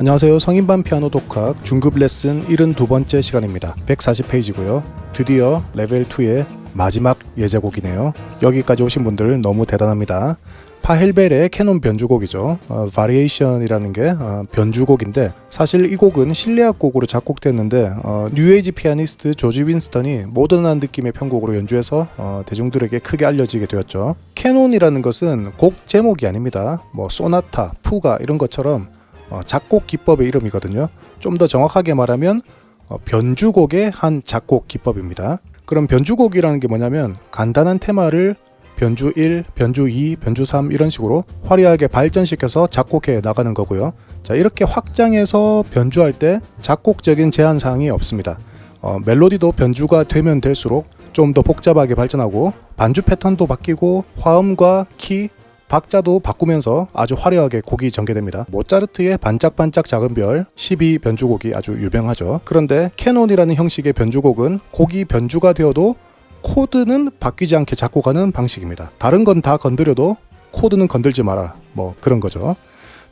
안녕하세요. 성인반 피아노 독학 중급 레슨 72번째 시간입니다. 140페이지고요. 드디어 레벨 2의 마지막 예제곡이네요. 여기까지 오신 분들 너무 대단합니다. 파헬벨의 캐논 변주곡이죠. 어, 바리에이션이라는 게 어, 변주곡인데 사실 이 곡은 실내악 곡으로 작곡됐는데 어, 뉴에이지 피아니스트 조지 윈스턴이 모던한 느낌의 편곡으로 연주해서 어, 대중들에게 크게 알려지게 되었죠. 캐논이라는 것은 곡 제목이 아닙니다. 뭐 소나타, 푸가 이런 것처럼 어, 작곡 기법의 이름이거든요. 좀 더 정확하게 말하면 어, 변주곡의 한 작곡 기법입니다. 그럼 변주곡이라는 게 뭐냐면 간단한 테마를 변주 1, 변주 2, 변주 3 이런 식으로 화려하게 발전시켜서 작곡해 나가는 거고요. 자, 이렇게 확장해서 변주할 때 작곡적인 제한 사항이 없습니다. 어, 멜로디도 변주가 되면 될수록 좀 더 복잡하게 발전하고 반주 패턴도 바뀌고 화음과 키, 박자도 바꾸면서 아주 화려하게 곡이 전개됩니다. 모차르트의 반짝반짝 작은 별 12 변주곡이 아주 유명하죠. 그런데 캐논이라는 형식의 변주곡은 곡이 변주가 되어도 코드는 바뀌지 않게 작곡하는 방식입니다. 다른 건 다 건드려도 코드는 건들지 마라. 뭐 그런 거죠.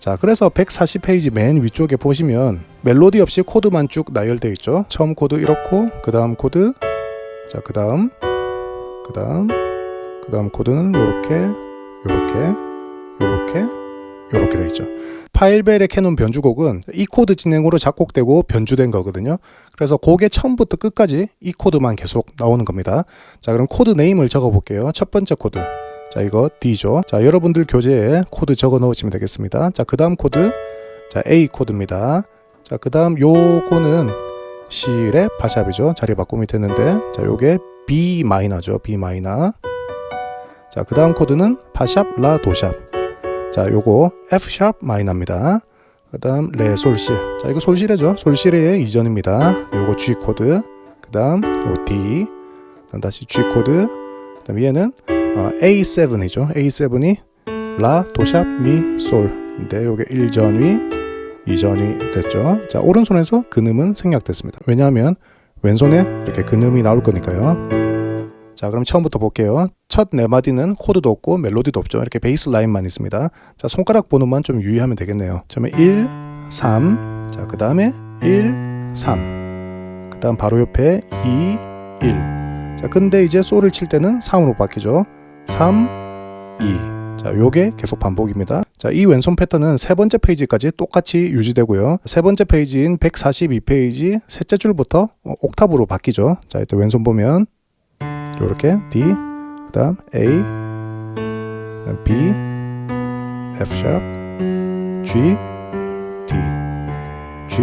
자, 그래서 140페이지 맨 위쪽에 보시면 멜로디 없이 코드만 쭉 나열되어 있죠. 처음 코드 이렇고, 그 다음 코드, 자, 그 다음, 그 다음, 그 다음 코드는 요렇게, 요렇게, 요렇게, 요렇게 되어 있죠. 파일벨의 캐논 변주곡은 이 코드 진행으로 작곡되고 변주된 거거든요. 그래서 곡의 처음부터 끝까지 이 코드만 계속 나오는 겁니다. 자, 그럼 코드 네임을 적어 볼게요. 첫 번째 코드. 자, 이거 D죠. 자, 여러분들 교재에 코드 적어 넣으시면 되겠습니다. 자, 그 다음 코드. 자, A 코드입니다. 자, 그 다음 요거는 C의 파샵이죠. 자리 바꿈이 됐는데. 자, 요게 B 마이너죠. B 마이너. 자, 그 다음 코드는 파샵 라 도샵. 자, 요거 F 샵 마이너입니다. 그 다음 레 솔시. 자, 이거 솔시레죠. 솔시레의 이전입니다. 요거 G 코드. 그 다음 요 D. 그다음 다시 G 코드. 그 다음 얘는 어, A7이죠. A7이 라 도샵 미 솔인데 요게 1전위 2전위 됐죠. 자, 오른손에서 근음은 생략됐습니다. 왜냐하면 왼손에 이렇게 근음이 나올 거니까요. 자, 그럼 처음부터 볼게요. 첫 네 마디는 코드도 없고 멜로디도 없죠. 이렇게 베이스 라인만 있습니다. 자, 손가락 번호만 좀 유의하면 되겠네요. 처음에 1, 3. 자, 그 다음에 1, 3. 그 다음 바로 옆에 2, 1. 자, 근데 이제 솔을 칠 때는 3으로 바뀌죠. 3, 2. 자, 요게 계속 반복입니다. 자, 이 왼손 패턴은 세 번째 페이지까지 똑같이 유지되고요. 세 번째 페이지인 142페이지 셋째 줄부터 어, 옥탑으로 바뀌죠. 자, 이때 왼손 보면 요렇게 D, 그 다음 A, 그다음 B, F 샵, G, D, G,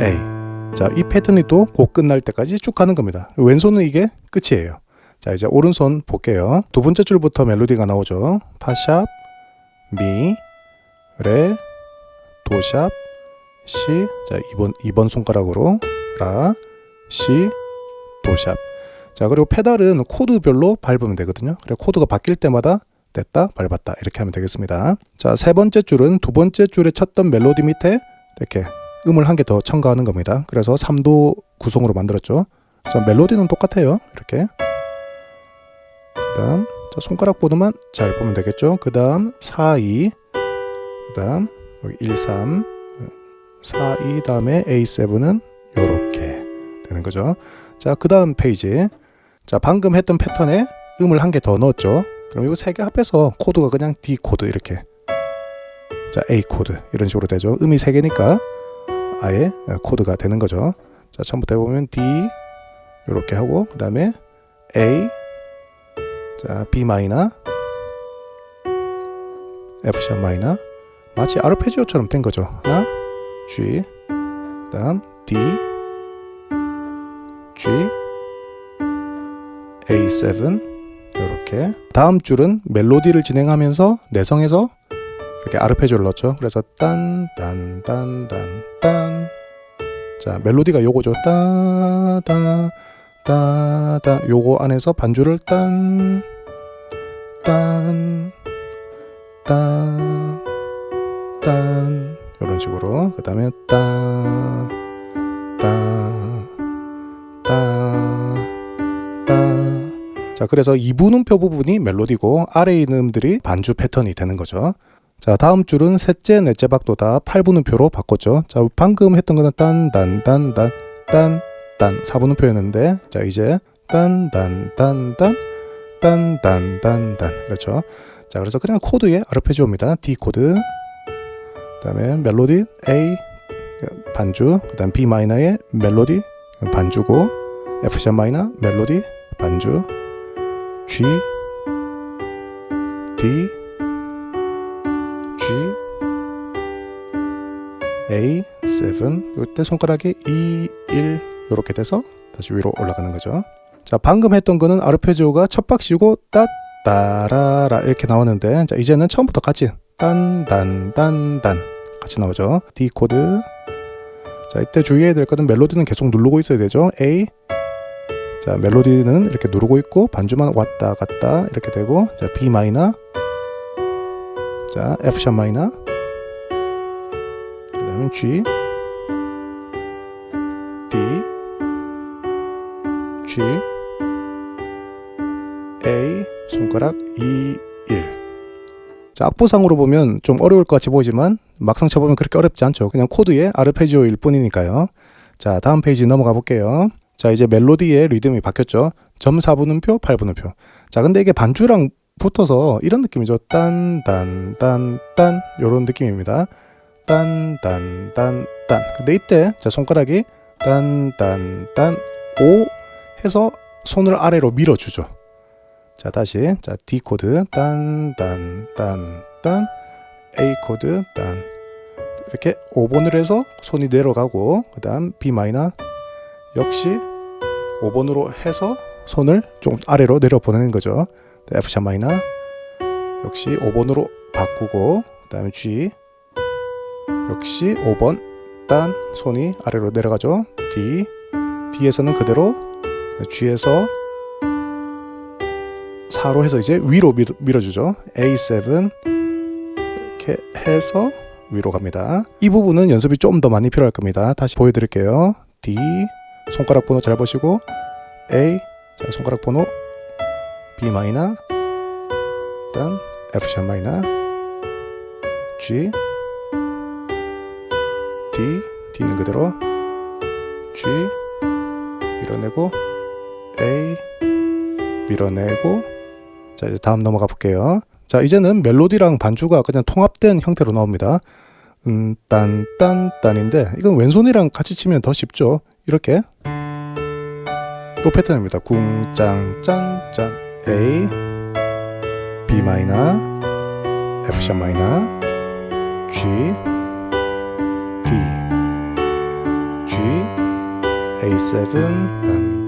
A. 자, 이 패턴이 또 곡 끝날 때까지 쭉 가는 겁니다. 왼손은 이게 끝이에요. 자, 이제 오른손 볼게요. 두 번째 줄부터 멜로디가 나오죠. 파샵, 미, 레, 도샵, 시. 자, 2번 2번 손가락으로 라, 시, 도샵. 자 그리고 페달은 코드별로 밟으면 되거든요. 그래 코드가 바뀔 때마다 냈다 밟았다 이렇게 하면 되겠습니다. 자 세 번째 줄은 두 번째 줄에 쳤던 멜로디 밑에 이렇게 음을 한 개 더 첨가하는 겁니다. 그래서 3도 구성으로 만들었죠. 그래서 멜로디는 똑같아요. 이렇게 그다음 자, 손가락 보드만 잘 보면 되겠죠. 그다음 4, 2 그다음 여기 1, 3 4, 2 다음에 A7은 요렇게 되는 거죠. 자, 그 다음 페이지. 자, 방금 했던 패턴에 음을 한 개 더 넣었죠. 그럼 이거 세 개 합해서 코드가 그냥 D 코드 이렇게. 자, A 코드 이런 식으로 되죠. 음이 세 개니까 아예 코드가 되는 거죠. 자, 처음부터 해보면 D 이렇게 하고 그 다음에 A 자 B 마이너 F 샵 마이너 마치 아르페지오처럼 된 거죠. 하나 G 그 다음 D G A7 이렇게 다음 줄은 멜로디를 진행하면서 내성에서 이렇게 아르페지오를 넣었죠. 그래서 딴 딴 딴딴딴 자 멜로디가 요거죠. 따다 따다 요거 안에서 반주를 딴 딴, 딴, 딴 이런 식으로 그 다음에 따, 따, 따, 따. 자, 그래서 2분 음표 부분이 멜로디고 아래 있는 음들이 반주 패턴이 되는 거죠. 자, 다음 줄은 셋째, 넷째 박도 다 8분음표로 바꿨죠. 자, 방금 했던 거는 딴, 단, 단, 단, 딴, 딴 4분음표였는데, 자, 이제 딴, 단, 단, 단, 딴, 단, 단, 단. 그렇죠. 자, 그래서 그냥 코드의 아르페지오입니다. D 코드. 그 다음에 멜로디 A 반주, 그 다음 B 마이너의 멜로디 반주고 F 샵 마이너 멜로디 반주 G D G A 7 이때 손가락이 2 1 이렇게 돼서 다시 위로 올라가는 거죠. 자 방금 했던 거는 아르페지오가 첫 박씨고 따 따라라 이렇게 나왔는데 자 이제는 처음부터 같이 딴딴딴딴 같이 나오죠. D 코드 자 이때 주의해야 될 것은 멜로디는 계속 누르고 있어야 되죠. A 자 멜로디는 이렇게 누르고 있고 반주만 왔다 갔다 이렇게 되고 자 B 마이너 자 F 샵 마이너 그다음에 G D G A 손가락 2 1 자, 악보상으로 보면 좀 어려울 것 같이 보이지만 막상 쳐보면 그렇게 어렵지 않죠. 그냥 코드의 아르페지오일 뿐이니까요. 자, 다음 페이지 넘어가 볼게요. 자, 이제 멜로디의 리듬이 바뀌었죠. 점 4분음표, 8분음표. 자, 근데 이게 반주랑 붙어서 이런 느낌이죠. 딴, 딴, 딴, 딴. 요런 느낌입니다. 딴, 딴, 딴, 딴. 근데 이때, 자, 손가락이 딴, 딴, 딴, 오 해서 손을 아래로 밀어주죠. 자, 다시. 자, D 코드. 딴, 딴, 딴, 딴. A 코드. 딴. 이렇게 5번으로 해서 손이 내려가고, 그 다음 B 마이너. 역시 5번으로 해서 손을 좀 아래로 내려 보내는 거죠. F 샵 마이너. 역시 5번으로 바꾸고, 그 다음에 G. 역시 5번. 딴. 손이 아래로 내려가죠. D. D에서는 그대로 G에서 4로 해서 이제 위로 밀, 밀어주죠. A7 이렇게 해서 위로 갑니다. 이 부분은 연습이 좀 더 많이 필요할 겁니다. 다시 보여드릴게요. D 손가락 번호 잘 보시고 A 자 손가락 번호 B 마이너 일단 F 샵 마이너 G D D는 그대로 G 밀어내고 A 밀어내고 자 이제 다음 넘어가 볼게요. 자 이제는 멜로디랑 반주가 그냥 통합된 형태로 나옵니다. 음, 딴, 딴, 딴인데 이건 왼손이랑 같이 치면 더 쉽죠. 이렇게 이 패턴입니다. 궁, 짱, 짠, 짠 A B 마이너 F 샵 마이너 G D G A7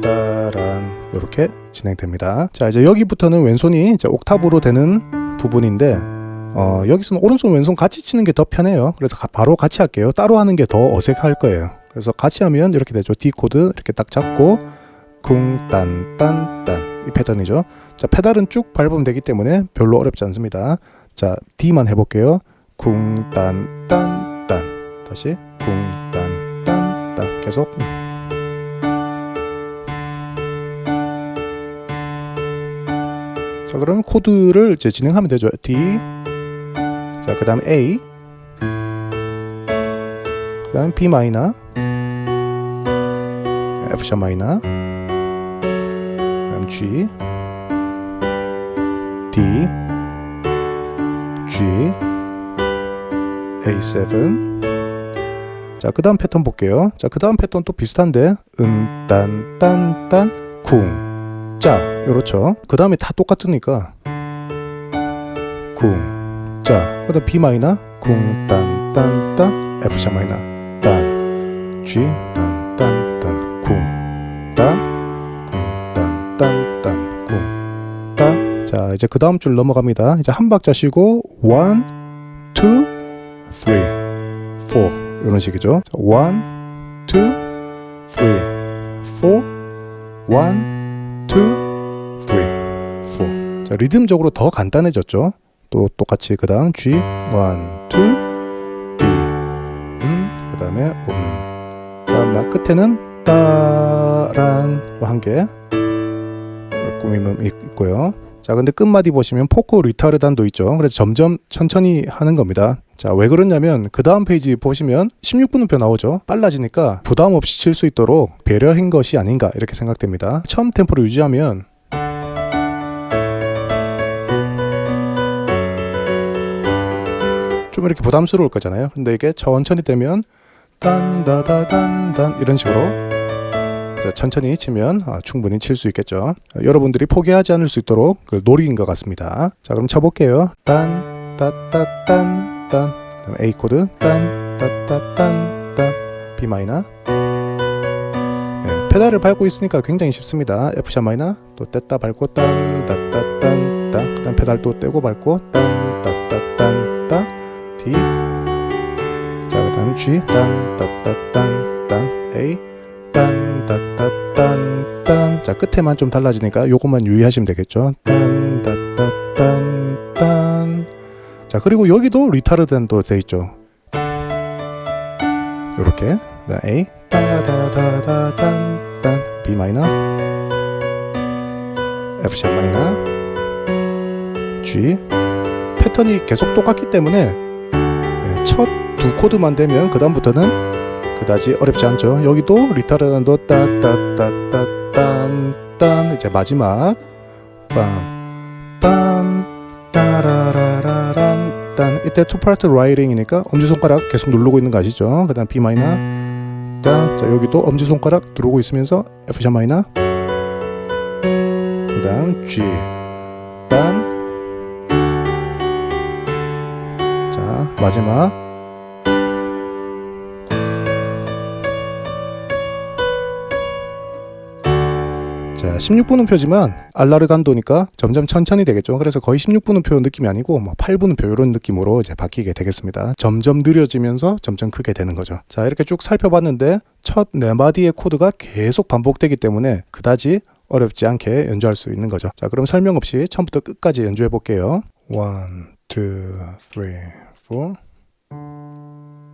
딴따란 이렇게 진행됩니다. 자 이제 여기부터는 왼손이 옥탑으로 되는 부분인데 어, 여기서는 오른손 왼손 같이 치는 게 더 편해요. 그래서 가- 바로 같이 할게요. 따로 하는 게 더 어색할 거예요. 그래서 같이 하면 이렇게 되죠. D 코드 이렇게 딱 잡고 쿵딴딴딴 이 패턴이죠. 자 페달은 쭉 밟으면 되기 때문에 별로 어렵지 않습니다. 자 D만 해볼게요. 쿵딴딴딴 다시 쿵딴딴딴 계속 음. 자 그러면 코드를 이제 진행하면 되죠. D 자 그 다음 A 그 다음 B 마이너 F 샵 마이너 G D G A7 자 그 다음 패턴 볼게요. 자 그 다음 패턴 또 비슷한데 은딴딴 딴 쿵. 자, 요렇죠. 그 다음에 다 똑같으니까 쿵, 자, 그다음 B 마이너, 쿵, 딴, 딴, 딴, F 샵 마이너, 딴, G, 딴, 딴, 딴, 쿵, 딴, 쿵, 딴, 딴, 딴, 쿵, 딴. 자, 이제 그 다음 줄 넘어갑니다. 이제 한 박자 쉬고 one, two, three, four 이런 식이죠. 자, one, two, three, four, one. 2, 3, 4. 자, 리듬적으로 더 간단해졌죠. 또 똑같이 그 다음 G, 1, 2, D, 음, 그 다음에 음. 자, 막 끝에는 따란 한 개. 꾸밈음 있고요. 자, 근데 끝마디 보시면 포코 리타르단도 있죠. 그래서 점점 천천히 하는 겁니다. 자, 왜 그러냐면 그 다음 페이지 보시면 16분음표 나오죠. 빨라지니까 부담 없이 칠 수 있도록 배려한 것이 아닌가 이렇게 생각됩니다. 처음 템포를 유지하면 좀 이렇게 부담스러울 거잖아요. 근데 이게 천천히 되면 딴다다단단 이런 식으로 자, 천천히 치면 아, 충분히 칠 수 있겠죠. 아, 여러분들이 포기하지 않을 수 있도록 그 놀이인 것 같습니다. 자, 그럼 쳐볼게요. 딴, 따따딴, 딴. 그다음 A 코드, 딴, 따따딴, 딴. B 마이너. 예, 페달을 밟고 있으니까 굉장히 쉽습니다. F 샵 마이너, 또 뗐다 밟고 딴, 따따딴, 딴. 그다음 페달 또 떼고 밟고 딴, 따따딴, 딴. D. 자, 그다음 G, 딴, 따따딴, 딴. A. 딴따따딴딴. 자 끝에만 좀 달라지니까 요것만 유의하시면 되겠죠. 딴따따딴딴. 자 그리고 여기도 리타르덴도 돼 있죠. 요렇게. A. 따다다다단딴. B 마이너. F 샵 마이너. G. 패턴이 계속 똑같기 때문에 예, 첫두 코드만 되면 그 다음부터는 그다지 어렵지 않죠. 여기도 리타르단도 따따따따딴딴. 이제 마지막. 빰빰 따라라라란 딴. 이때 투 파트 라이딩이니까 엄지 손가락 계속 누르고 있는 거 아시죠? 그다음 B 마이너. 딴. 자, 여기도 엄지 손가락 누르고 있으면서 F 샵 마이너. 그다음 G. 딴. 자, 마지막 자, 16분음표지만 알라르간도니까 점점 천천히 되겠죠. 그래서 거의 16분음표 느낌이 아니고 뭐 8분음표 이런 느낌으로 이제 바뀌게 되겠습니다. 점점 느려지면서 점점 크게 되는 거죠. 자, 이렇게 쭉 살펴봤는데 첫 네 마디의 코드가 계속 반복되기 때문에 그다지 어렵지 않게 연주할 수 있는 거죠. 자, 그럼 설명 없이 처음부터 끝까지 연주해 볼게요. 1 2 3 4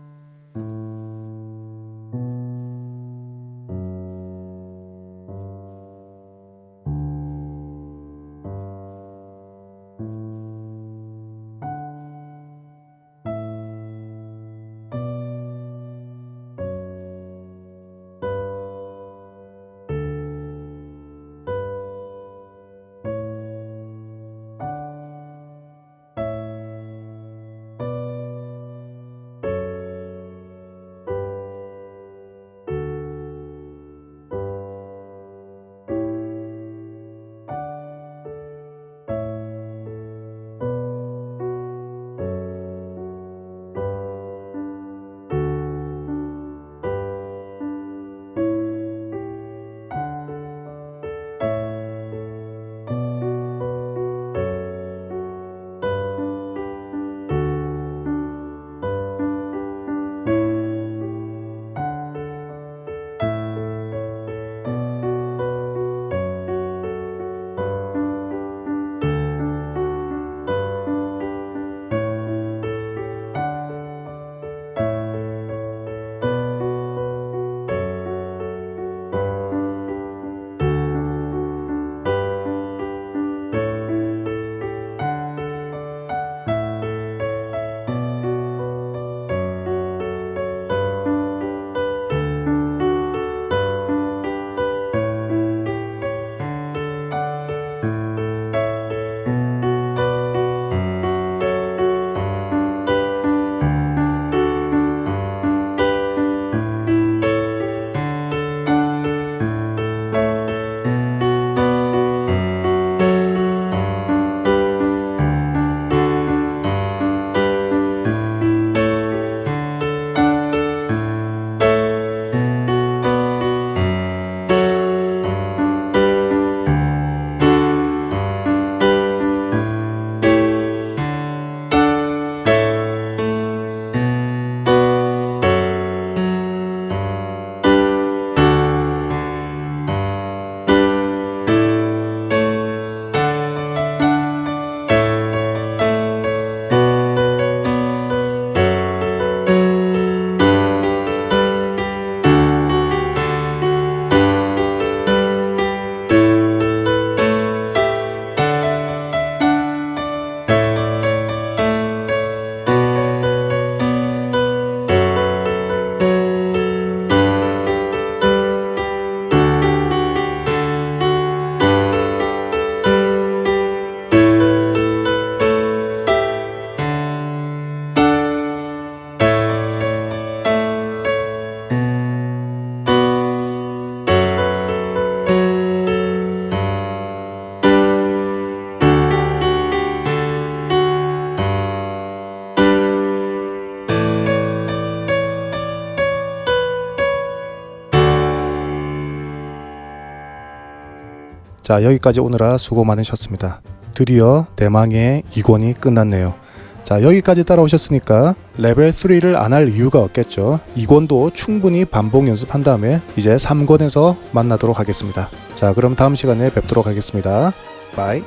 자, 여기까지 오느라 수고 많으셨습니다. 드디어 대망의 2권이 끝났네요. 자, 여기까지 따라오셨으니까 레벨 3를 안 할 이유가 없겠죠. 2권도 충분히 반복 연습한 다음에 이제 3권에서 만나도록 하겠습니다. 자, 그럼 다음 시간에 뵙도록 하겠습니다. 바이.